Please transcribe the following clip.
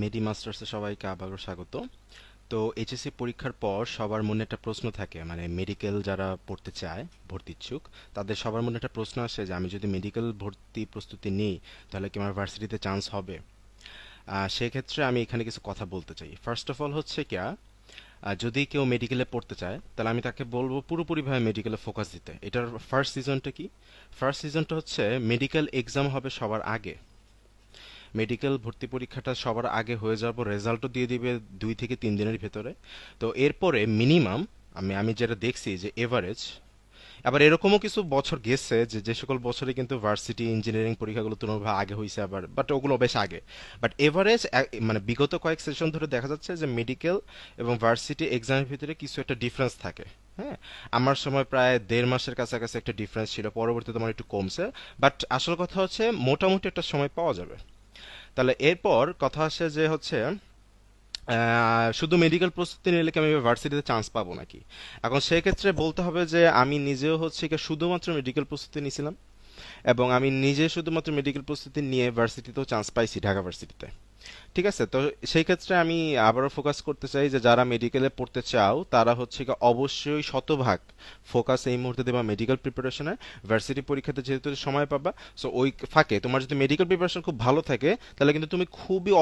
মেডি মাস্টার্সে সবাইকে আবারও স্বাগত। তো এইচএসসি পরীক্ষার পর সবার মনে একটা প্রশ্ন থাকে মানে মেডিকেল যারা পড়তে চায়, ভর্তি ইচ্ছুক, তাদের সবার মনে একটা প্রশ্ন আসে যে, আমি যদি মেডিকেল ভর্তি প্রস্তুতি নিই, তাহলে কি আমার ভার্সিটিতে চান্স হবে? সেক্ষেত্রে আমি এখানে কিছু কথা বলতে চাই। ফার্স্ট অফ অল হচ্ছে কিয়া যদি কেউ মেডিকেলে পড়তে চায়, তাহলে আমি তাকে বলব পুরোপুরিভাবে মেডিকেলে ফোকাস দিতে। এটার ফার্স্ট সিজনটা কি? ফার্স্ট সিজনটা হচ্ছে মেডিকেল এক্সাম হবে সবার আগে। মেডিকেল ভর্তি পরীক্ষাটা সবার আগে হয়ে যাওয়ার পর রেজাল্টও দিয়ে দিবে দুই থেকে তিন দিনের ভেতরে। তো এরপরে মিনিমাম আমি আমি যেটা দেখছি যে এভারেজ আবার এরকমও কিছু বছর গেছে যে যে সকল বছরে কিন্তু ভার্সিটি ইঞ্জিনিয়ারিং পরীক্ষাগুলো তুলনাভাবে আগে হয়েছে আবার বাট ওগুলো বেশ আগে। বাট এভারেজ মানে বিগত কয়েক সেশন ধরে দেখা যাচ্ছে যে মেডিকেল এবং ভার্সিটি এক্সামের ভিতরে কিছু একটা ডিফারেন্স থাকে। হ্যাঁ? আমার সময় প্রায় দেড় মাসের কাছাকাছি একটা ডিফারেন্স ছিল, পরবর্তীতে আমার একটু কমছে বাট আসল কথা হচ্ছে মোটামুটি একটা সময় পাওয়া যাবে। তাহলে এরপর কথা আসে যে হচ্ছে শুধু মেডিকেল প্রস্তুতি নিলে কি আমি ভার্সিটিতে চান্স পাবো নাকি? এখন সেক্ষেত্রে বলতে হবে যে আমি নিজেও হচ্ছে কি শুধুমাত্র মেডিকেল প্রস্তুতি নিয়েছিলাম এবং আমি নিজে শুধুমাত্র মেডিকেল প্রস্তুতি নিয়ে ভার্সিটিতেও চান্স পাইছি ঢাকা ভার্সিটিতে ঠিক আছে, তো সেই ক্ষেত্রে আমি আবারও ফোকাস করতে চাই যে যারা মেডিকেলে পড়তে চাও, তারা হচ্ছে কি অবশ্যই শতভাগ ফোকাস এই মুহূর্তে দেবা মেডিকেল প্রিপারেশনে ভার্সিটি পরীক্ষাতে যেহেতু সময় পাবা সো ওই ফাঁকে তোমার যদি মেডিকেল প্রিপারেশন খুব ভালো থাকে, তাহলে কিন্তু তুমি খুবই